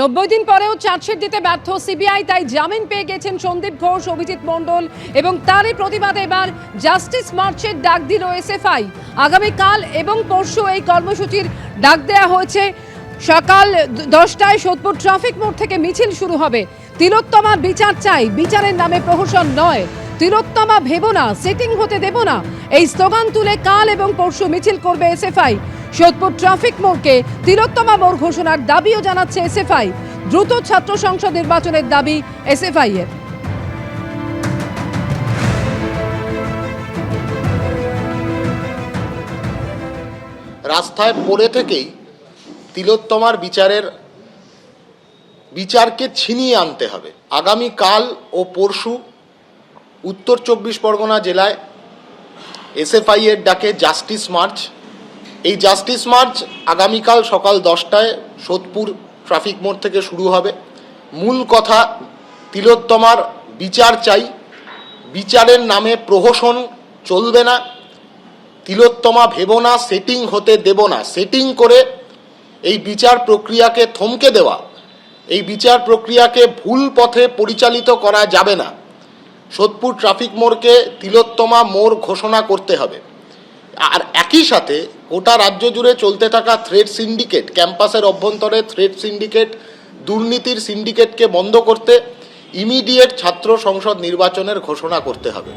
নব্বই দিন পরেও চার্জশিট দিতে ব্যর্থ সিবিআই, তাই জামিন পেয়ে গেছেন সন্দীপ ঘোষ, অভিজিৎ মণ্ডল এবং তারই প্রতিবাদে এবার জাস্টিস মার্চের ডাক দিল এসএফআই। আগামীকাল এবং পরশু এই কর্মসূচির ডাক দেওয়া হয়েছে। সকাল দশটায় সোদপুর ট্রাফিক মোড় থেকে মিছিল শুরু হবে। তিলোত্তমা বিচার চাই, বিচারের নামে প্রহসন নয়। তিলোত্তমা ভেবো না, সেটিং হতে দেব না। এই স্লোগান তুলে কাল এবং পরশু মিছিল করবে এসএফআই। সোদপুর ট্রাফিক মোড়কে তিলোত্তমা মোড় ঘোষণার দাবিও জানাচ্ছে এসএফআই। দ্রুত ছাত্র সংসদ নির্বাচনের দাবি এসএফআই এর। রাস্তায় পড়ে থেকেই তিলোত্তমার বিচারের, বিচারকে ছিনিয়ে আনতে হবে। আগামী কাল ও পরশু উত্তর চব্বিশ পরগনা জেলায় এসএফআই এর ডাকে জাস্টিস মার্চ এই জাস্টিস মার্চ আগামীকাল সকাল দশটায় সোদপুর ট্রাফিক মোড় থেকে শুরু হবে। মূল কথা, তিলোত্তমার বিচার চাই। বিচারের নামে প্রহসন চলবে না। তিলোত্তমা ভেবো না সেটিং হতে দেব না। সেটিং করে এই বিচার প্রক্রিয়াকে থমকে দেওয়া। এই বিচার প্রক্রিয়াকে ভুল পথে পরিচালিত করা যাবে না। সোদপুর ট্রাফিক মোড়কে তিলোত্তমা মোড় ঘোষণা করতে হবে। আর একই সাথে গোটা রাজ্য জুড়ে চলতে থাকা থ্রেড সিন্ডিকেট ক্যাম্পাসের অভ্যন্তরে থ্রেড সিন্ডিকেট দুর্নীতির সিন্ডিকেটকে বন্ধ করতে ইমিডিয়েট ছাত্র সংসদ নির্বাচনের ঘোষণা করতে হবে।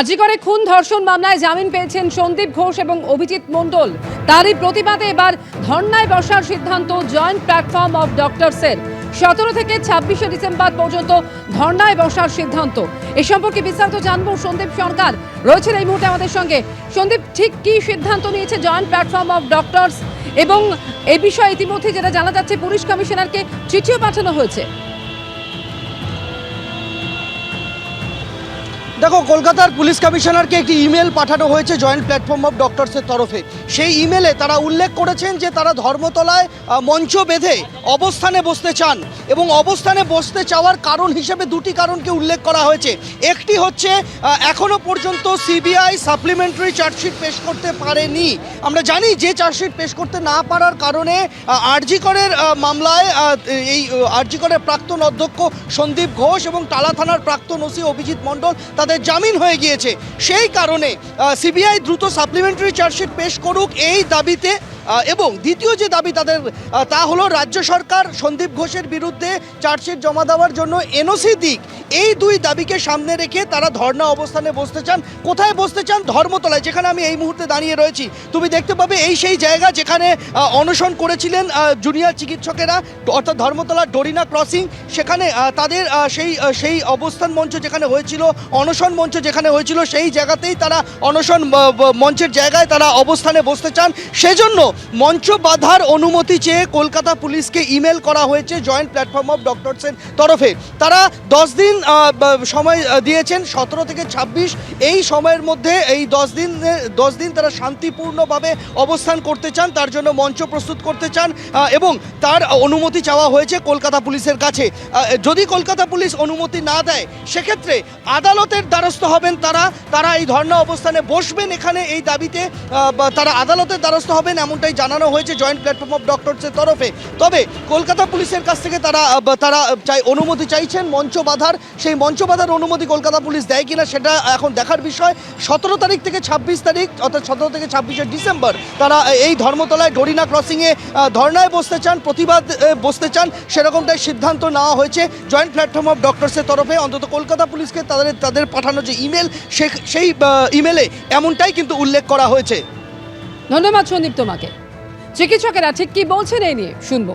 আজিকরে খুন ধর্ষণ মামলায় জামিন পেয়েছেন সন্দীপ ঘোষ এবং অভিজিৎ মণ্ডল। তারই প্রতিবাদে এবার ধর্নায় বসার সিদ্ধান্ত জয়েন্ট প্ল্যাটফর্ম অফ ডক্টরসের। সতেরো থেকে ছাব্বিশে ডিসেম্বর পর্যন্ত ধর্নায় বসার সিদ্ধান্ত। এ সম্পর্কে বিস্তারিত জানব সন্দীপ সরকার। রয়েছেন এই মুহূর্তে আমাদের সঙ্গে। সন্দীপ, ঠিক কি সিদ্ধান্ত নিয়েছে জয়েন্ট প্ল্যাটফর্ম অফ ডক্টরস? এবং এ বিষয়ে ইতিমধ্যে যেটা জানা যাচ্ছে, পুলিশ কমিশনারকে চিঠিও পাঠানো হয়েছে। দেখো কলকাতার পুলিশ কমিশনারকে একটি ইমেল পাঠানো হয়েছে জয়েন্ট প্ল্যাটফর্ম অফ ডক্টরসের তরফে। সেই ইমেলে তারা উল্লেখ করেছেন যে তারা ধর্মতলায় মঞ্চ বেঁধে অবস্থানে বসতে চান এবং অবস্থানে বসতে চাওয়ার কারণ হিসেবে দুটি কারণকে উল্লেখ করা হয়েছে। একটি হচ্ছে আহ, এখনও পর্যন্ত সিবিআই সাপ্লিমেন্টারি চার্জশিট পেশ করতে পারেনি। আমরা জানি যে চার্জশিট পেশ করতে না পারার কারণে আরজিকরের মামলায় এই আরজিকরের প্রাক্তন অধ্যক্ষ সন্দীপ ঘোষ এবং টালা থানার প্রাক্তন ওসি অভিজিৎ মণ্ডল তাদের জামিন হয়ে গিয়েছে। সেই কারণে সিবিআই দ্রুত সাপ্লিমেন্টারি চার্জশিট পেশ করুক এই দাবিতে এবং দ্বিতীয় যে দাবি তাদের তা হলো রাজ্য সরকার সন্দীপ ঘোষের বিরুদ্ধে চার্জশিট জমা দেওয়ার জন্য এনওসি দিক। এই দুই দাবিকে সামনে রেখে তারা ধর্ণা অবস্থানে বসতে চান। কোথায় বসতে চান? ধর্মতলায়, যেখানে আমি এই মুহূর্তে দাঁড়িয়ে রয়েছি। তুমি দেখতে পাবে এই সেই জায়গা যেখানে অনশন করেছিলেন জুনিয়র চিকিৎসকেরা, অর্থাৎ ধর্মতলার ডরিনা ক্রসিং। সেখানে তাদের সেই সেই অবস্থান মঞ্চ যেখানে হয়েছিল, অনশন মঞ্চ যেখানে হয়েছিল, সেই জায়গাতেই তারা অনশন মঞ্চের জায়গায় তারা অবস্থানে বসতে চান। সেজন্য মঞ্চ বাধার অনুমতি চেয়ে কলকাতা পুলিশকে ইমেল করা হয়েছে জয়েন্ট প্ল্যাটফর্ম অফ ডক্টরসের তরফে। তারা দশ দিন সময় দিয়েছেন, সতেরো থেকে ছাব্বিশ। এই সময়ের মধ্যে এই দশ দিন দশ দিন তারা শান্তিপূর্ণভাবে অবস্থান করতে চান, তার জন্য মঞ্চ প্রস্তুত করতে চান এবং তার অনুমতি চাওয়া হয়েছে কলকাতা পুলিশের কাছে। যদি কলকাতা পুলিশ অনুমতি না দেয়, সেক্ষেত্রে আদালতের দ্বারস্থ হবেন তারা। তারা এই ধর্ণা অবস্থানে বসবেন এখানে এই দাবিতে তারা আদালতের দ্বারস্থ হবেন এমনটাই জানানো হয়েছে জয়েন্ট প্ল্যাটফর্ম অফ ডক্টরসের তরফে। তবে কলকাতা পুলিশের কাছ থেকে তারা তারা চাই, অনুমতি চাইছেন মঞ্চ বাঁধার। সেই মঞ্চ বাঁধার অনুমতি কলকাতা পুলিশ দেয় কিনা সেটা এখন দেখার বিষয়। সতেরো তারিখ থেকে ছাব্বিশ তারিখ, অর্থাৎ সতেরো থেকে ছাব্বিশে ডিসেম্বর, তারা এই ধর্মতলায় ডরিনা ক্রসিংয়ে ধর্নায় বসতে চান, প্রতিবাদ বসতে চান, সেরকমটাই সিদ্ধান্ত নেওয়া হয়েছে জয়েন্ট প্ল্যাটফর্ম অফ ডক্টরসের তরফে। অন্তত কলকাতা পুলিশকে তাদের তাদের পাঠানো যে ইমেল সেই ইমেলে এমনটাই কিন্তু উল্লেখ করা হয়েছে। ধন্যবাদ সন্দীপ তোমাকে। চিকিৎসকেরা ঠিক কি বলছেন এই নিয়ে শুনব।